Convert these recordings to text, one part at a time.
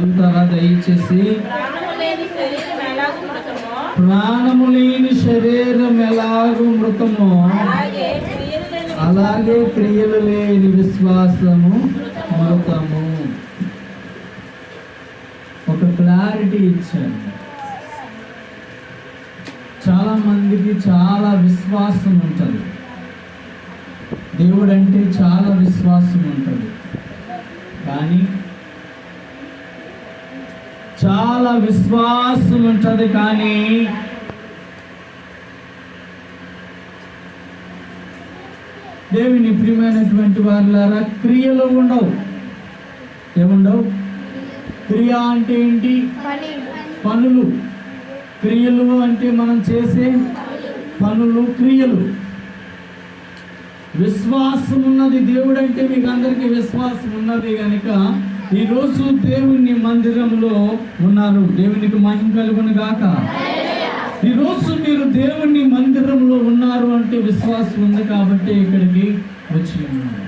చదువుతారా దయచేసి ప్రాణము లేని శరీరం ఎలాగూ మృతమో అలాగే క్రియలు లేని విశ్వాసము మృతము ఒక క్లారిటీ ఇచ్చాను. చాలా మందికి చాలా విశ్వాసం ఉంటుంది. దేవుడు అంటే చాలా విశ్వాసం ఉంటుంది. కానీ చాలా విశ్వాసం ఉంటుంది కానీ దేవుని ప్రియమైనటువంటి వారిలారా క్రియలు ఉండవు. ఏముండవు? క్రియ అంటే ఏంటి? పనులు. క్రియలు అంటే మనం చేసే పనులు క్రియలు. విశ్వాసం ఉన్నది దేవుడు అంటే మీకు అందరికీ విశ్వాసం ఉన్నది కనుక ఈరోజు దేవుని మందిరంలో ఉన్నారు. దేవునికి మహిమ కలుగును గాక. ఈరోజు మీరు దేవుని మందిరంలో ఉన్నారు అంటే విశ్వాసం ఉంది కాబట్టి ఇక్కడికి వచ్చి ఉన్నారు.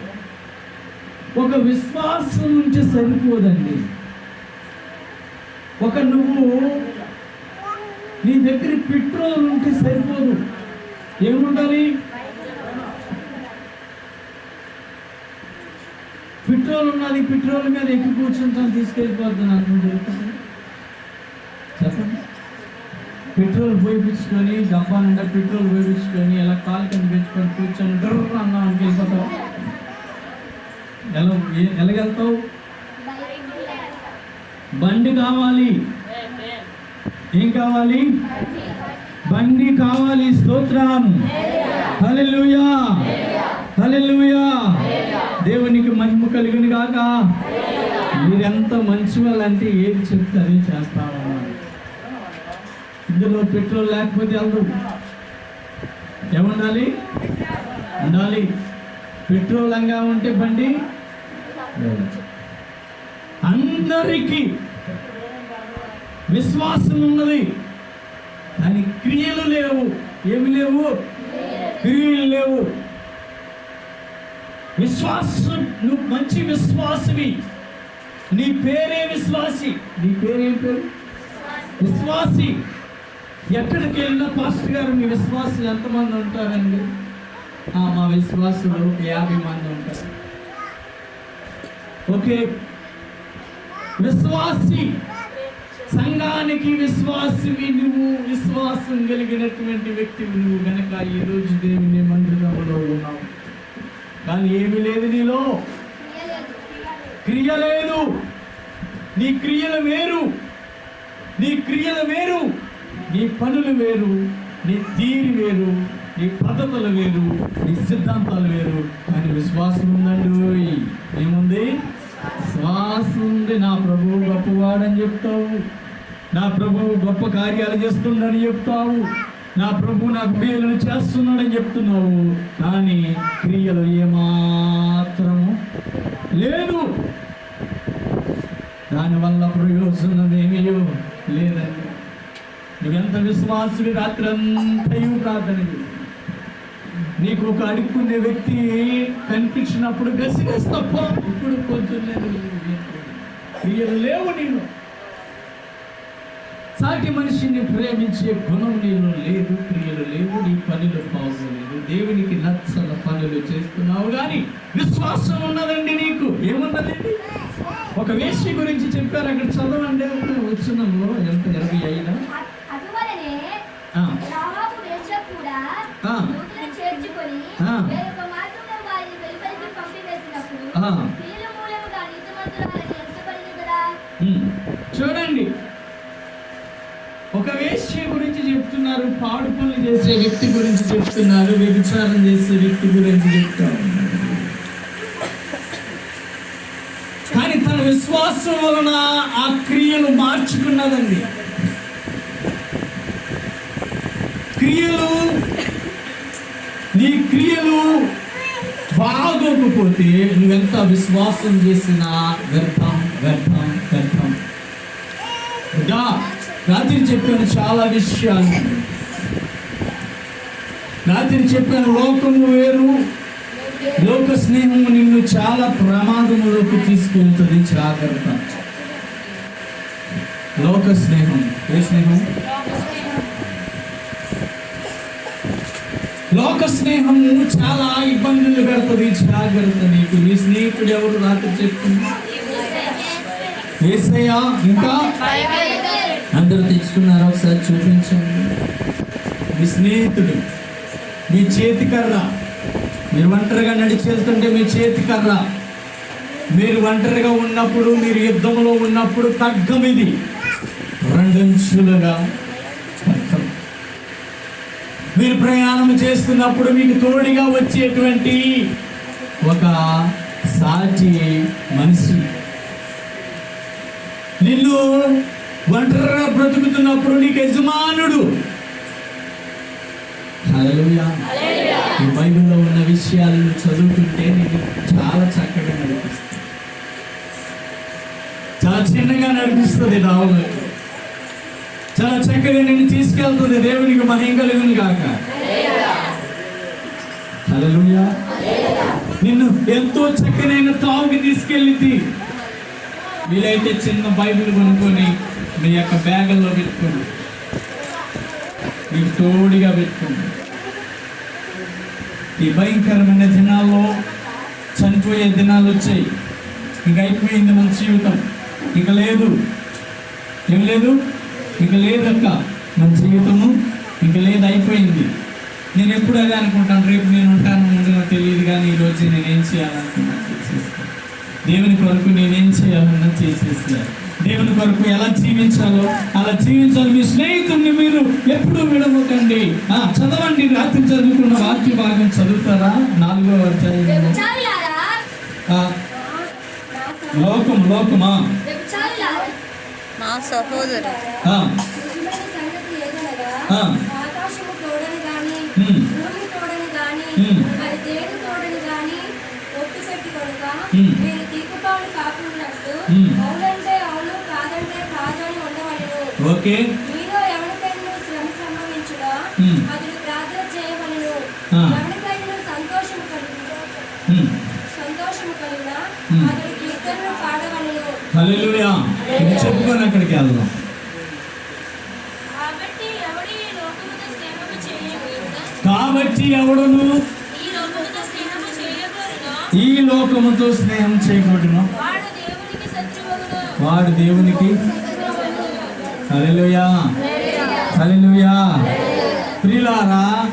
ఒక విశ్వాసం నుంచి సరిపోదండి. ఒక నువ్వు నీ దగ్గర పెట్రోల్ ఉంటే సరిపోదు. ఏముండాలి? పెట్రోల్ ఉన్నది పెట్రోల్ మీద ఎక్కి కూర్చుంటాను తీసుకెళ్ళిపోద్దు నాకు చెప్పండి. పెట్రోల్ పోయించుకొని డబ్బా నిండా పెట్రోల్ పోయించుకొని ఎలా కాలు కనిపించుకొని కూర్చొని డ్రర్ అన్నాం అని వెళ్ళిపోతావు. ఎలా ఎలాగెళ్తావు? బండి కావాలి. ఏం కావాలి? బండి కావాలి స్తోత్రం. హలెలుయా హలెలుయా దేవునికి మహిమ కలిగిన గాక. మీరెంత మంచి వాళ్ళంటే ఏది చెప్తే అది చేస్తామన్నారు ఇందులో పెట్రోల్ లేకపోతే వెళ్ళదు ఏముండాలి? ఉండాలి. పెట్రోల్ అంగా ఉంటే బండి అందరికీ విశ్వాసం ఉన్నది. కానీ క్రియలు లేవు. ఏమి లేవు? క్రియలు లేవు. విశ్వాసం నువ్వు మంచి విశ్వాసవి. నీ పేరే విశ్వాసి. నీ పేరేం పేరు? విశ్వాసి. ఎక్కడికి వెళ్ళినా పాస్టర్ గారు మీ విశ్వాసులు ఎంతమంది ఉంటారండి? "ఆ, మా విశ్వాసులు యాభై మంది ఉంటారు. ఓకే. విశ్వాసి. సంఘానికి విశ్వాసివి నువ్వు. విశ్వాసం కలిగినటువంటి వ్యక్తివి నువ్వు గనక ఈ రోజు దేవుని మందిరంలో ఉన్నావు. కానీ ఏమీ లేదు నీలో. క్రియ లేదు. నీ క్రియలు వేరు. నీ క్రియలు వేరు. నీ పనులు వేరు. నీ తీరి వేరు. నీ పద్ధతులు వేరు. నీ సిద్ధాంతాలు వేరు. కానీ విశ్వాసం ఉందండి ఏముంది? విశ్వాసం ఉంది. నా ప్రభువు గొప్పవాడని చెప్తావు. నా ప్రభువు గొప్ప కార్యాలు చేస్తుండని చెప్తావు. నా ప్రభు నాకు మేలును చేస్తున్నాడని చెప్తున్నావు. కానీ క్రియలు ఏమాత్రము లేదు. దానివల్ల ప్రయోజనం ఏమీ లేదండి. నువ్వెంత విశ్వాసుడి రాత్రి అంతయు ప్రార్థన నీకు ఒక అడుక్కునే వ్యక్తి కనిపించినప్పుడు గసిగసి తప్ప ఇప్పుడు కొంచెం లేదు క్రియలు లేవు నేను సాటి మనిషిని ప్రేమించే గుణం నీలో లేదు క్రియలు లేవు నీ పనులు బాగోలేదు దేవునికి నచ్చల పనులు చేస్తున్నావు కానీ విశ్వాసం ఉన్నదండి నీకు. ఏమున్నదండి? ఒక వేష్య గురించి చెప్పారు అక్కడ చదవండి. వచ్చినంలో ఎంత ఇరవై అయినా అటువలనే ఆ, రాహాబు వేశ్య కూడా ఆ. యూదులను చేర్చుకొని ఆ. వేరొక మార్గంలో వారిని వెలుపలికి పంపివేసినప్పుడు ఆ. వీళ్ళు మూలముగా నీతిమంతురాలని ఎంచబడింది కదా ఉమ్. చూడండి ఒక వేష్య గురించి చెప్తున్నారు పాడు పనులు చేసే వ్యక్తి గురించి చెప్తున్నారు వ్యభిచారం చేసే వ్యక్తి గురించి చెప్తా. కానీ తన విశ్వాసం వలన ఆ క్రియలు మార్చుకున్నదండి. క్రియలు నీ క్రియలు బాగోకపోతే నువ్వెంత విశ్వాసం చేసినా వ్యర్థం వ్యర్థం. రాత్రి చెప్పాను చాలా విషయాలు. రాత్రి చెప్పాను లోకము వేరు లోక స్నేహము నిన్ను చాలా ప్రమాదములోకి తీసుకెళ్తుంది. జాగ్రత్త. లోక స్నేహం. ఏ స్నేహం? లోక స్నేహము చాలా ఇబ్బందులు పెడుతుంది. జాగ్రత్త నీకు. నీ స్నేహితుడు ఎవరు? రాత్రి చెప్తుంది ఏసయ్యా ఇంకా? అందరూ తెచ్చుకున్నారా ఒకసారి చూపించండి. మీ స్నేహితుడు మీ చేతి కర్ర. మీరు ఒంటరిగా నడిచి వెళ్తుంటే మీ చేతి కర్ర. మీరు ఒంటరిగా ఉన్నప్పుడు మీరు యుద్ధంలో ఉన్నప్పుడు ఖడ్గం ఇది. రెండంచులుగా ఖడ్గం. మీరు ప్రయాణం చేస్తున్నప్పుడు మీకు తోడుగా వచ్చేటువంటి ఒక సాటి మనిషి. నిన్ను ఒంటరిగా బ్రతుకుతున్నప్పుడు నీకు యజమానుడు. ఈ బైబిల్లో ఉన్న విషయాలను చదువుతుంటే నీకు చాలా చక్కగా నడిపిస్తుంది. చాలా చిన్నగా నడిపిస్తుంది రావులు చాలా చక్కగా నేను తీసుకెళ్తుంది దేవునికి మహిం కలుగును కాక హల్లెలూయా. నిన్ను ఎంతో చక్కనైన తావుకి తీసుకెళ్ళింది. వీలైతే చిన్న బైబిల్ కొనుక్కొని మీ యొక్క బ్యాగుల్లో పెట్టుకోండి. మీకు తోడుగా పెట్టుకోండి. ఈ భయంకరమైన దినాల్లో చనిపోయే దినాలు వచ్చాయి. ఇంక అయిపోయింది మన జీవితం. ఇక లేదు. ఏం లేదు? ఇంక లేదక్క మన జీవితము ఇంక లేదు అయిపోయింది. నేను ఎప్పుడు అదే అనుకుంటాను? రేపు నేను ఉంటాను ముందుగా తెలియదు కానీ ఈరోజు నేనేం చేయాలనుకున్నా చేసేస్తాను దేవుని కొరకు నేనేం చేయాలన్నా చేసేస్తాను దేవుని కొరకు ఎలా జీవించాలో అలా జీవించాలి. మీ స్నేహితుడిని మీరు ఎప్పుడూ విడవకండి. ఆ, చదవండి. రాత్రి చదువుకున్న వాక్య భాగం చదువుతారా? నాలుగో అధ్యాయం. లోకం లోకమా? మా సహోదరు. ఆ, నిజమైన సంగతి ఏదనగా, ఆ. ఆకాశము తోడని గాని, ఉమ్. భూమి తోడని గాని, ఉమ్. మరి దేని తోడని గాని ఒట్టు పెట్టి కనుక ఉమ్. మీరు తీర్పుపాలు కాకున్నట్టు ఉమ్. అవునంటే అవును కాదంటే కాదు అని ఉండవలెను. ఓకే. మీలో ఎవరికైనా శ్రమ సంభవించుగా ఉమ్. అతడు ప్రార్థన చేయవలెను. ఆ. ఎవరికైనా సంతోషము కలిగిన? ఉమ్. సంతోషము కలిగిన? ఉమ్. అతడు కీర్తనలు పాడవలెను. హల్లెలూయా. ఇది చెప్పుకొని అక్కడికి వెళ్దాం. కాబట్టి ఎవడును? ఈ లోకముతో స్నేహం చేయకూడను వాడు దేవునికి హల్లెలూయా. హల్లెలూయా. ప్రియులారా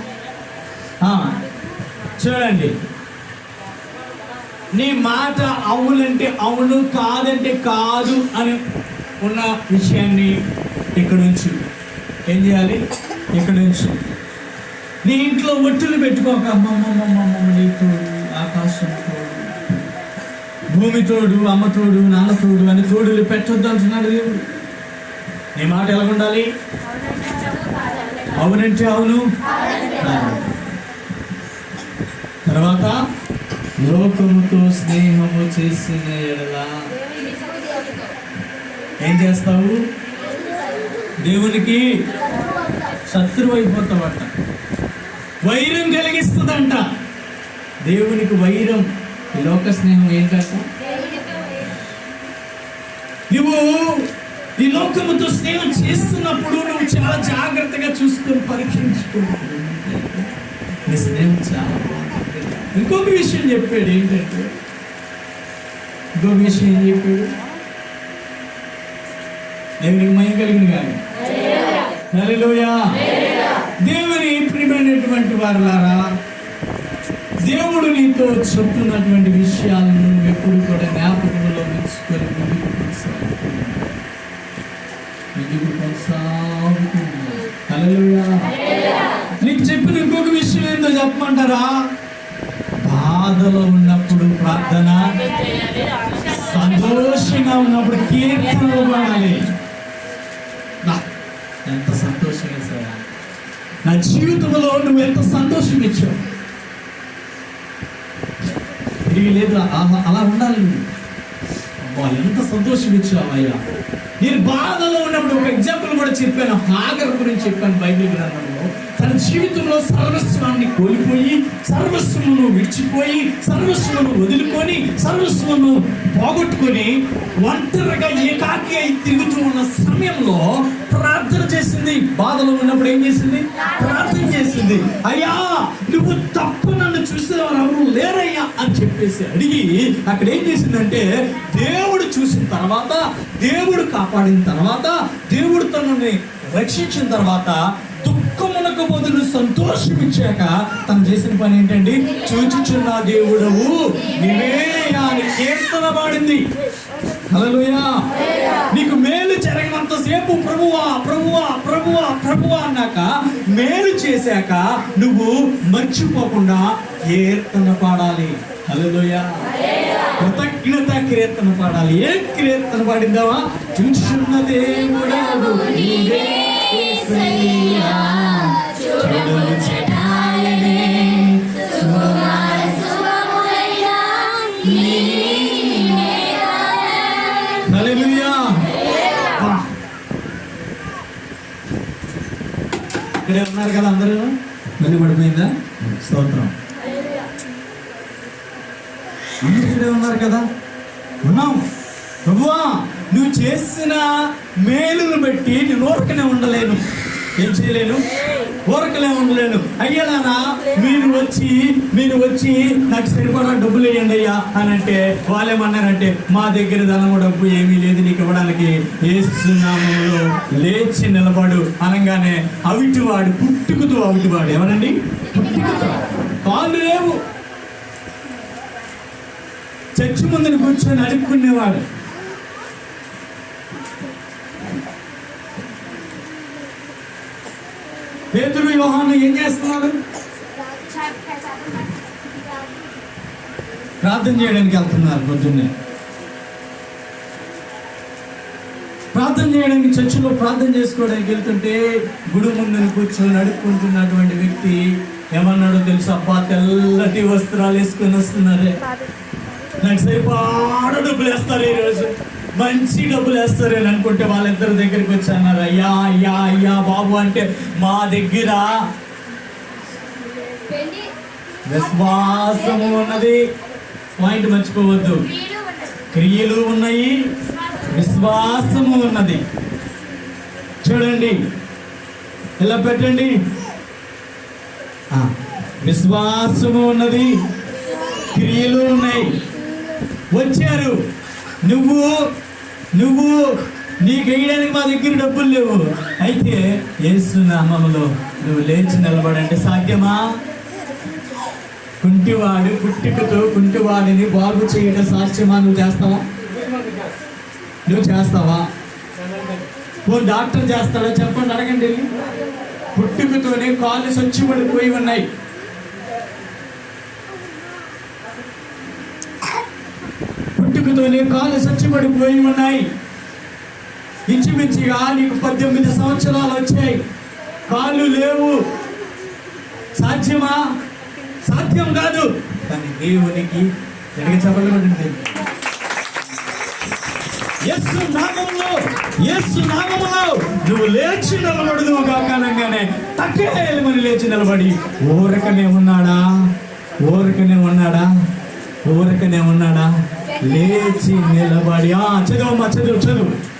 చూడండి. నీ మాట అవునంటే అవును కాదంటే కాదు అని ఉన్న విషయాన్ని ఇక్కడ ఉంచు. ఏం చేయాలి? ఇక్కడ ఉంచు. నీ ఇంట్లో ఒట్టులు పెట్టుకోక నీతో ఆకాశం తోడు భూమి తోడు అమ్మ తోడు నాన్న తోడు అని తోడులు పెట్టొద్దు అంటున్నాడు దేవుడు. నీ మాట ఎలా ఉండాలి? అవునంటే అవును. తర్వాత లోకముతో స్నేహము చేసిన ఎడల ఏం చేస్తావు? దేవునికి శత్రువు అయిపోతావట. వైరం కలిగిస్తుందంట. దేవునికి వైరం. లోక స్నేహం ఏంటంట నువ్వు ఈ లోకముతో స్నేహం చేస్తున్నప్పుడు నువ్వు చాలా జాగ్రత్తగా చూసుకొని పరీక్షించుకుంటావు నీ స్నేహం చాలా ఇంకొక విషయం చెప్పాడు ఏంటంటే ఇంకొక విషయం ఏం చెప్పాడు? దేవునికి మయం కలిగింది కానీ హల్లెలూయా. దేవుని ప్రియమైనటువంటి వారులారా దేవుడు నీతో చెప్తున్నటువంటి విషయాలను నువ్వు ఎప్పుడు కూడా జ్ఞాపకంలో ఉంచుకొని ముందుకు ముందుకు కొనసాగుతున్నావు. నీకు చెప్పిన ఇంకొక విషయం ఏందో చెప్పమంటారా? బాధలో ఉన్నప్పుడు ప్రార్థన సంతోషంగా ఉన్నప్పుడు కీర్తనలు పాడాలి. ఎంత సంతోషం వేసావా నా జీవితంలో నువ్వు ఎంత సంతోషం ఇచ్చావు. తిరిగి లేదు అలా ఉండాలి నువ్వు. వాళ్ళు ఎంత సంతోషం ఇచ్చావయ్యా నేను బాధలో ఉన్నప్పుడు ఒక ఎగ్జాంపుల్ కూడా చెప్పాను. హాగర్ గురించి చెప్పాను బైబిల్ గ్రంథంలో. తన జీవితంలో సర్వస్వాన్ని కోల్పోయి సర్వస్వమును విడిచిపోయి సర్వస్వమును వదులుకొని సర్వస్వమును పోగొట్టుకొని ఒంటరిగా ఏకాకి అయి తిరుగుతూ ఉన్న సమయంలో ప్రార్థన చేసింది. బాధలో ఉన్నప్పుడు ఏం చేసింది? ప్రార్థన చేసింది. అయ్యా నువ్వు తప్పు నన్ను చూసేవారు ఎవరు లేరయ్యా అని చెప్పేసి అడిగి అక్కడ ఏం చేసిందంటే దేవుడు చూసిన తర్వాత దేవుడు కాపాడిన తర్వాత దేవుడు తనని రక్షించిన తర్వాత దుఃఖమునకు బదులు సంతోషం ఇచ్చాక తను చేసిన పని ఏంటండి? చూచుచున్న దేవుడవు నివేయాన్ని అని కీర్తన పాడింది. హల్లెలూయా. నీకు మేలు జరిగినంత సేపు ప్రభువా ప్రభువా ప్రభువా ప్రభువా అన్నాక మేలు చేశాక నువ్వు మర్చిపోకుండా కీర్తన పాడాలి. హల్లెలూయా. కృతజ్ఞత కీర్తన పాడాలి. ఏ కీర్తన పాడిందావా? చూచున్న దేవుడా ఇక్కడే ఉన్నారు కదా అందరూ? మళ్ళీ పడిపోయిందా? స్తోత్రం. అందరూ ఇక్కడే ఉన్నారు కదా? ఉన్నాం. ప్రభువా నువ్వు చేసిన మేలును బట్టి నేను ఊరకనే ఉండలేను. ఏం చేయలేను? ఊరకలే ఉండలేను. అయ్యలానా మీరు వచ్చి మీరు వచ్చి నాకు సరిపడా డబ్బులు వేయండి అయ్యా అని అంటే వాళ్ళేమన్నారంటే మా దగ్గర ధనము డబ్బు ఏమీ లేదు నీకు ఇవ్వడానికి. వేస్తున్నాము లేచి నిలబడు అనగానే అవిటివాడు పుట్టుకుతూ అవిటివాడు. ఎవరండి? పుట్టుకుతూ. కాళ్ళు లేవు. చర్చి ముందుని కూర్చొని అడుక్కునేవాడు. పేతురు యోహాను ఏం చేస్తున్నారు? ప్రార్థన చేయడానికి వెళ్తున్నారు పొద్దున్నే. ప్రార్థన చేయడానికి చర్చిలో ప్రార్థన చేసుకోవడానికి వెళ్తుంటే గుడి ముందుని కూర్చొని నడుపుకుంటున్నటువంటి వ్యక్తి ఏమన్నాడో తెలుసు? అబ్బా తెల్లటి వస్త్రాలు వేసుకొని వస్తున్నారే. నాకు సరిపాడ డబ్బులు వేస్తారు ఈరోజు. రోజు మంచి డబ్బులు వేస్తారు అని అనుకుంటే వాళ్ళిద్దరి దగ్గరికి వచ్చి అన్నారు అయ్యా అయ్యా అయ్యా బాబు అంటే మా దగ్గర విశ్వాసము ఉన్నది. పాయింట్ మర్చిపోవద్దు. క్రియలు ఉన్నాయి విశ్వాసము ఉన్నది. చూడండి. ఇలా పెట్టండి. విశ్వాసము ఉన్నది క్రియలు ఉన్నాయి. వచ్చారు. నువ్వు నువ్వు నీకు వేయడానికి మా దగ్గర డబ్బులు లేవు. అయితే యేసు నామములో నువ్వు లేచి నిలబడంటే సాధ్యమా? కుంటివాడు పుట్టుకతో కుంటివాడిని బాగు చేయడం సాధ్యమా? నువ్వు చేస్తావా? నువ్వు చేస్తావా? ఓ డాక్టర్ చేస్తాడా? చెప్పండి అడగండి పుట్టుకతోనే కాళ్ళు సొచ్చి పడిపోయి ఉన్నాయి. పుట్టుకతోనే కాళ్ళు సచ్చిపడిపోయి ఉన్నాయి ఇంచుమించుగా నీకు పద్దెనిమిది సంవత్సరాలు వచ్చాయి. కాళ్ళు లేవు. సాధ్యమా? సాధ్యం కాదు. కానీ దేవునికి తిరిగి చెప్పగలండి ఎస్సు నామంలో ఎస్సు నామములో నువ్వు లేచి నిలబడదు కాకనంగానే. తక్కేమని లేచి నిలబడి ఊరకనే ఉన్నాడా? ఊరకనే ఉన్నాడా? ఊరకనే ఉన్నాడా? లేచి నిలబడి. ఆ చదువమ్మా చదువు చదువు.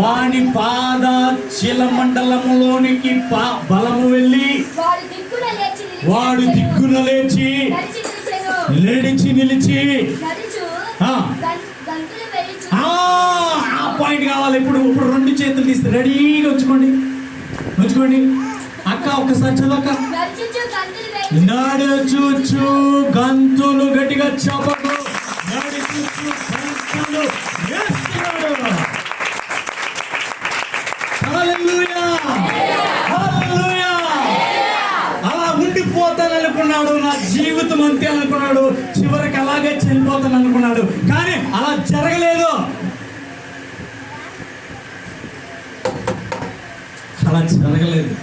వాని పాద మండలములోనికి పా- బలము వెళ్ళి వాడు దిక్కున లేచి. లేడిచి నిలిచి ఆ. పాయింట్ కావాలి. ఇప్పుడు ఇప్పుడు రెండు చేతులు తీస్తే రెడీగా ఉంచుకోండి. ఉంచుకోండి. అక్క ఒకసారి గంతులు వేయుచు నడచుచు గంతులు గట్టిగా చెప్పకు. నడుచుచు గంతులు వేస్తున్నాడు. అలా ఉండిపోతాను అనుకున్నాడు నా జీవితం అంతే అనుకున్నాడు చివరికి అలాగే చనిపోతాను అనుకున్నాడు. కానీ అలా జరగలేదు. అలా జరగలేదు.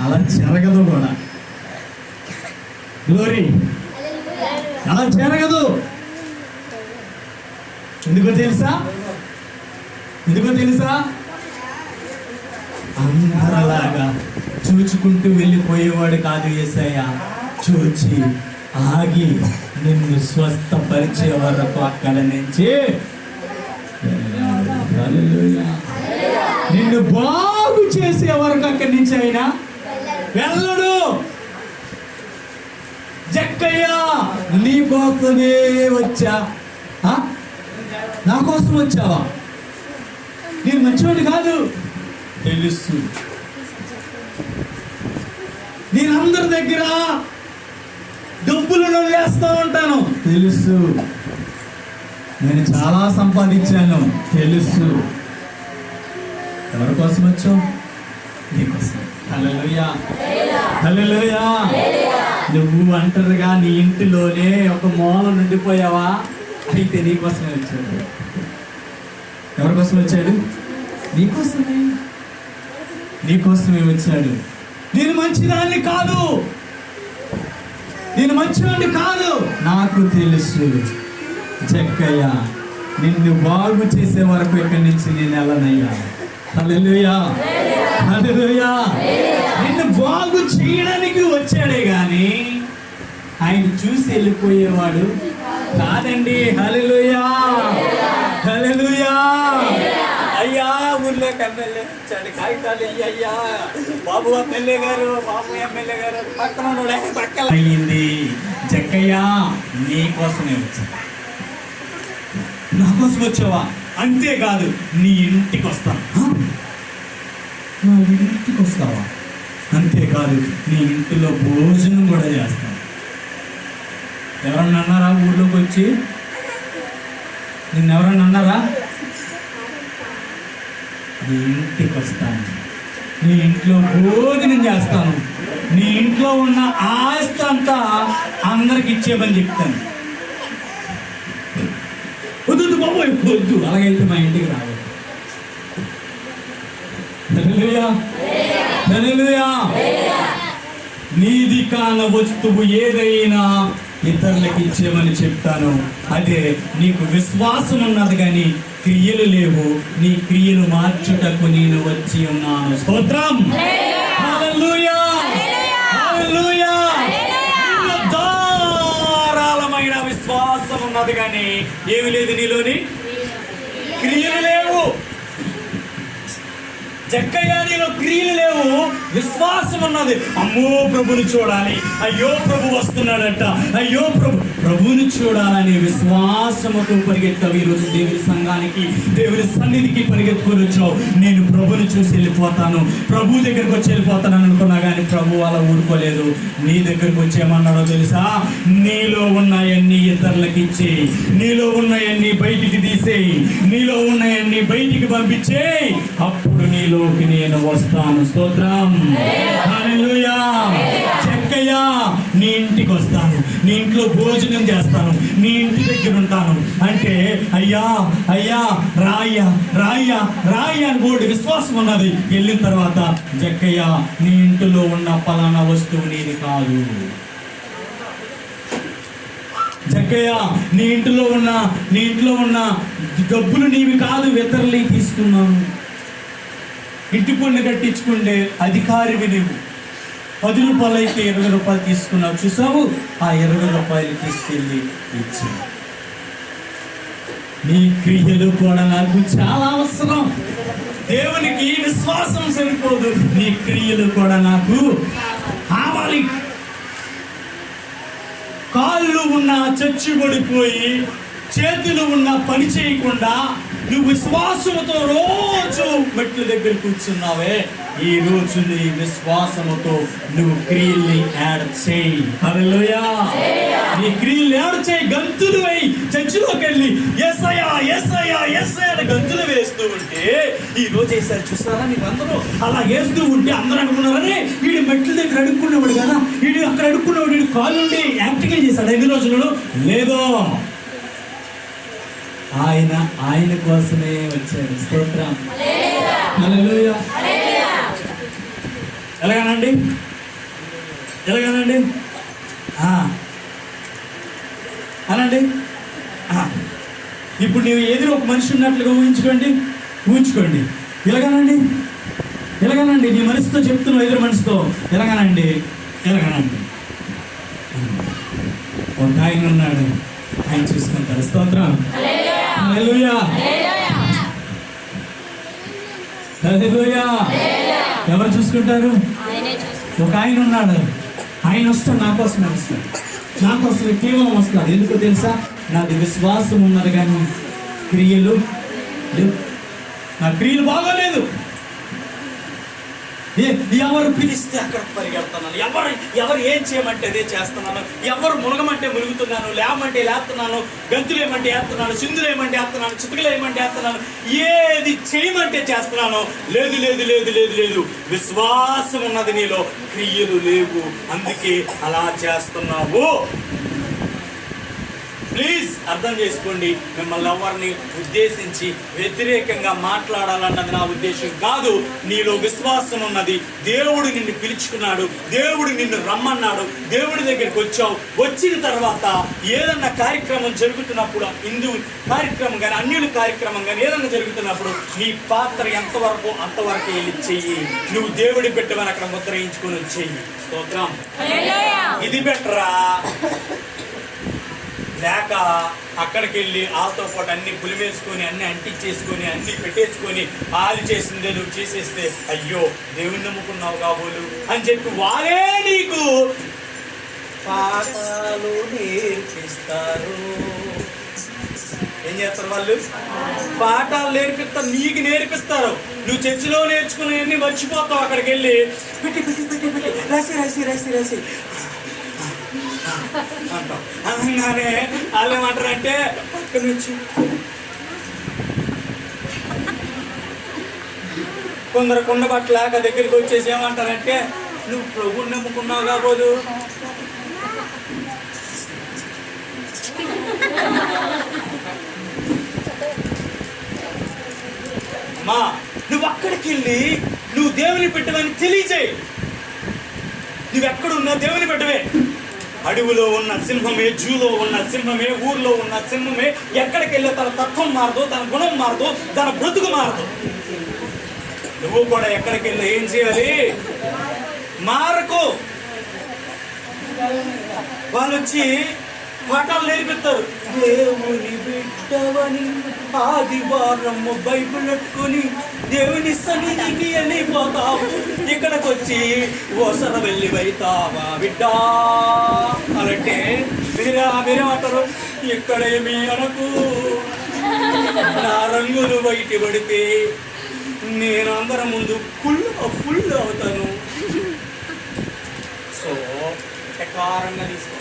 అలా జరగదు కూడా. Glory hallelujah. అలా జరగదు ఎందుకో తెలుసా? ఎందుకో తెలుసా? అందరలాగా చూచుకుంటూ వెళ్ళిపోయేవాడు కాదు ఏసయ్య. చూచి ఆగి నిన్ను స్వస్థపరిచే వరకు అక్కడ నుంచి నిన్ను బాగు చేసే వరకు అక్కడి నుంచి అయినా వెళ్ళడు. జక్కయ్య నీ కోసమే వచ్చా? నా కోసం వచ్చావా? నేను మంచివాడు కాదు. తెలుసు. నేను అందరి దగ్గర డబ్బులు వేస్తూ ఉంటాను. తెలుసు. నేను చాలా సంపాదించాను. తెలుసు. ఎవరి కోసం వచ్చావు? నీకోసం హల్లెలూయా. హల్లెలూయా. నువ్వు ఒంటరిగా నీ ఇంటిలోనే ఒక మూల నుండిపోయావా? అయితే నీకోసమే వచ్చాడు. ఎవరికోసం వచ్చాడు? నీకోసమే నీకోసమే వచ్చాడు. నేను మంచిదాన్ని కాదు. నేను మంచివాడిని కాదు. నాకు తెలుసు చెక్కయ్య నిన్ను బాగు చేసే వరకు ఇక్కడి నుంచి నేను వెళ్ళనయ్యా. హల్లెలూయా. అదే బాగు చేయడానికి వచ్చాడే గాని ఆయన చూసి వెళ్ళిపోయేవాడు కాదండి. హల్లెలూయా! హల్లెలూయా! అయ్యా ఊర్లో ఎమ్మెల్యే వచ్చాడు కాగితాలు అయ్యా. బాబు ఎమ్మెల్యే గారు బాబు ఎమ్మెల్యే గారు పక్కన పక్కన అయ్యింది. జక్కయ్య నీ కోసమే వచ్చా. నా కోసం వచ్చావా? అంతేకాదు నీ ఇంటికి వస్తాను నా ఇంటికి వస్తావా అంతేకాదు నీ ఇంటిలో భోజనం కూడా చేస్తాను ఎవరన్నా అన్నారా ఊర్లోకి వచ్చి? నిన్నెవరన్నా అన్నారా? నీ ఇంటికి వస్తాను. నీ ఇంట్లో భోజనం చేస్తాను. నీ ఇంట్లో ఉన్న ఆస్తి అంతా అందరికి ఇచ్చేమని చెప్తాను. వద్దు వద్దు బాబోయ్ వద్దు. అలాగైతే మా ఇంటికి రావద్దు. హల్లెలూయా. నీది కాన వస్తువు ఏదైనా ఇతరులకు ఇచ్చేమని చెప్తాను. అదే నీకు విశ్వాసం ఉన్నది కానీ క్రియలు లేవు. నీ క్రియలు మార్చుటకు నేను వచ్చి ఉన్నాను. స్తోత్రం. ధారాళమైన విశ్వాసం ఉన్నది కానీ ఏమి లేదు నీలోని? క్రియలు లేవు. జక్కయ్య నీలో క్రియలు లేవు. విశ్వాసం ఉన్నది. అమ్మో ప్రభుని చూడాలి. అయ్యో ప్రభు వస్తున్నాడట. అయ్యో ప్రభు ప్రభుని చూడాలని విశ్వాసముతో పరిగెత్తావు ఈరోజు దేవుని సంఘానికి దేవుని సన్నిధికి పరిగెత్తుకొని వచ్చావు. నేను ప్రభుని చూసి వెళ్ళిపోతాను. ప్రభు దగ్గరకు వచ్చి వెళ్ళిపోతాను అనుకున్నా కానీ ప్రభు అలా ఊరుకోలేదు. నీ దగ్గరకు వచ్చేమన్నాడో తెలుసా? నీలో ఉన్నాయన్నీ ఇతరులకి ఇచ్చేయి నీలో ఉన్నాయన్ని బయటికి తీసేయి. నీలో ఉన్నాయన్నీ బయటికి పంపించేయి. అప్పుడు నీలోకి నేను వస్తాను. స్తోత్రం. చెక్కయ్యా నీ ఇంటికి వస్తాను. నీ ఇంట్లో భోజనం చేస్తాను. నీ ఇంటి దగ్గర ఉంటాను. అంటే అయ్యా అయ్యా రాయ్యా రాయ్యా రాయ్యా అని బోర్డు విశ్వాసం ఉన్నది. వెళ్ళిన తర్వాత జక్కయ్య నీ ఇంటిలో ఉన్న పలానా వస్తువు నీది కాదు. జక్కయ్య నీ ఇంటిలో ఉన్న నీ ఇంట్లో ఉన్న డబ్బులు నీవి కాదు. ఇతరులు తీసుకున్నాను. ఇంటి పన్ను కట్టించుకుంటే అధికారివి నీవు పది రూపాయలు అయితే ఇరవై రూపాయలు తీసుకున్నావు చూసావు? ఆ ఇరవై రూపాయలు తీసుకెళ్ళి ఇచ్చి. నీ క్రియలు కూడా నాకు చాలా అవసరం. దేవునికి విశ్వాసం సరిపోదు. నీ క్రియలు కూడా నాకు కావాలి. కాళ్ళు ఉన్న చచ్చుబడిపోయి చేతులు ఉన్న పని చేయకుండా నువ్వు విశ్వాసముతో రోజు మెట్ల దగ్గర కూర్చున్నావే. ఈ రోజు నీ విశ్వాసముతో నువ్వు క్రియల్ని యాడ్ చేయి. హల్లెలూయా. నీ క్రియల్ని యాడ్ చేయి గంతులు వేయి. చర్చిలోకి వెళ్ళి ఎస్ఐయా ఎస్ఐయా ఎస్ఐ అని గంతులు వేస్తూ ఉంటే ఈ రోజు వేసారు చూస్తారా నీకు అందరూ? అలా వేస్తూ ఉంటే అందరూ అనుకున్నారని వీడు మెట్ల దగ్గర అడుక్కునేవాడు కదా. వీడు అక్కడ అడుక్కునేవాడు వీడు కాళ్ళుండి యాక్టింగ్ చేశాడు. ఎన్ని రోజులలో లేదో. ఆయన ఆయన కోసమే వచ్చాడు స్తోత్రం. ఎలాగానండి? ఎలాగానండి? అనండి? ఇప్పుడు నీవు ఎదురు ఒక మనిషి ఉన్నట్లుగా ఊహించుకోండి. ఊహించుకోండి. ఇలాగానండి ఎలాగానండి? నీ మనసుతో చెప్తున్నావు ఎదురు మనసుతో. ఎలాగానండి? ఎలాగానండి. ఒక ఆయన ఉన్నాడు. ఆయన చూసుకుంటారు స్తోత్రం. ఎవరు చూసుకుంటారు? చూసుకుంటారు ఒక ఆయన ఉన్నాడు. ఆయన వస్తాడు నా కోసం వస్తాడు. నా కోసం కేవలం వస్తాడు. ఎందుకు తెలుసా? నాది విశ్వాసం ఉన్నది కానీ క్రియలు నా క్రియలు బాగోలేదు. ఎవరు పిలిస్తే అక్కడ పరిగెడుతున్నాను? ఎవరు ఎవరు ఏం చేయమంటే అదే చేస్తున్నాను? ఎవరు మునగమంటే మునుగుతున్నాను? లేమంటే లేస్తున్నాను గంతులు ఏమంటే వేస్తున్నాను చిందులు ఏమంటే వేస్తున్నాను చితుకులు ఏమంటే వేస్తున్నాను ఏది చేయమంటే చేస్తున్నాను లేదు లేదు లేదు లేదు లేదు. విశ్వాసం ఉన్నది నీలో. క్రియలు లేవు. అందుకే అలా చేస్తున్నావు. ప్లీజ్ అర్థం చేసుకోండి. మిమ్మల్ని ఎవరిని ఉద్దేశించి వ్యతిరేకంగా మాట్లాడాలన్నది నా ఉద్దేశం కాదు. నీలో విశ్వాసం ఉన్నది. దేవుడు నిన్ను పిలుచుకున్నాడు. దేవుడు నిన్ను రమ్మన్నాడు. దేవుడి దగ్గరికి వచ్చావు. వచ్చిన తర్వాత ఏదన్నా కార్యక్రమం జరుగుతున్నప్పుడు హిందూ కార్యక్రమం కానీ అన్యుల కార్యక్రమం కానీ ఏదన్నా జరుగుతున్నప్పుడు నీ పాత్ర ఎంతవరకు అంతవరకు వెళ్ళి చెయ్యి. నువ్వు దేవుడి పెట్టమని అక్కడ ముద్రయించుకొని చెయ్యి స్తోత్రం. ఇది బెటరా? లేక అక్కడికి వెళ్ళి ఆతో పాటు అన్ని పులివేసుకొని అన్ని అంటించేసుకొని అన్ని పెట్టేసుకొని వాళ్ళు చేసిందే నువ్వు చేసేస్తే అయ్యో దేవుణ్ణి నమ్ముకున్నావు కాబోలు అని చెప్పి వాళ్ళే నీకు పాఠాలు నేర్పిస్తారు. ఏం చేస్తారు వాళ్ళు? పాఠాలు నేర్పిస్తారు నీకు నేర్పిస్తారు. నువ్వు చర్చిలో నేర్చుకునేవన్నీ మర్చిపోతావు అక్కడికి వెళ్ళి. పెట్టి పెట్టి పెట్టి పెట్టి రాసి రాసి రాసి రాసి. అంటాం అనగానే వాళ్ళు ఏమంటారంటే పక్కన నుంచి కొందరు కొండ పట్టలేక దగ్గరికి వచ్చేసి ఏమంటారంటే నువ్వు ప్రభుని నమ్ముకున్నావు కాబోదు మా నువ్వు అక్కడికి వెళ్ళి నువ్వు దేవుని పెట్టవని తెలియచేయి నువ్వెక్కడున్నా దేవుని పెట్టవే అడవిలో ఉన్న సింహమే జూలో ఉన్న సింహమే ఊర్లో ఉన్న సింహమే ఎక్కడికి వెళ్ళే తన తత్వం మారదు తన గుణం మారదు తన బ్రతుకు మారదు. నువ్వు కూడా ఎక్కడికి వెళ్ళి ఏం చేయాలి? మారకు. వాళ్ళు వచ్చి పాఠాలు నేర్పిస్తారు. దేవుని బిడ్డవని ఆదివారం బైబిల్ పట్టుకొని దేవుని సన్నిధికి వెళ్ళిపోతావు. ఇక్కడికి వచ్చి ఓసర వెళ్ళి వైతావా బిడ్డా? అనంటే మీరే మీరేమంటారు ఇక్కడేమి అనకు. నా రంగులు బయట పడితే నేను అందరం ముందు ఫుల్ ఫుల్ అవుతాను. సో ప్రకారంగా తీసుకో.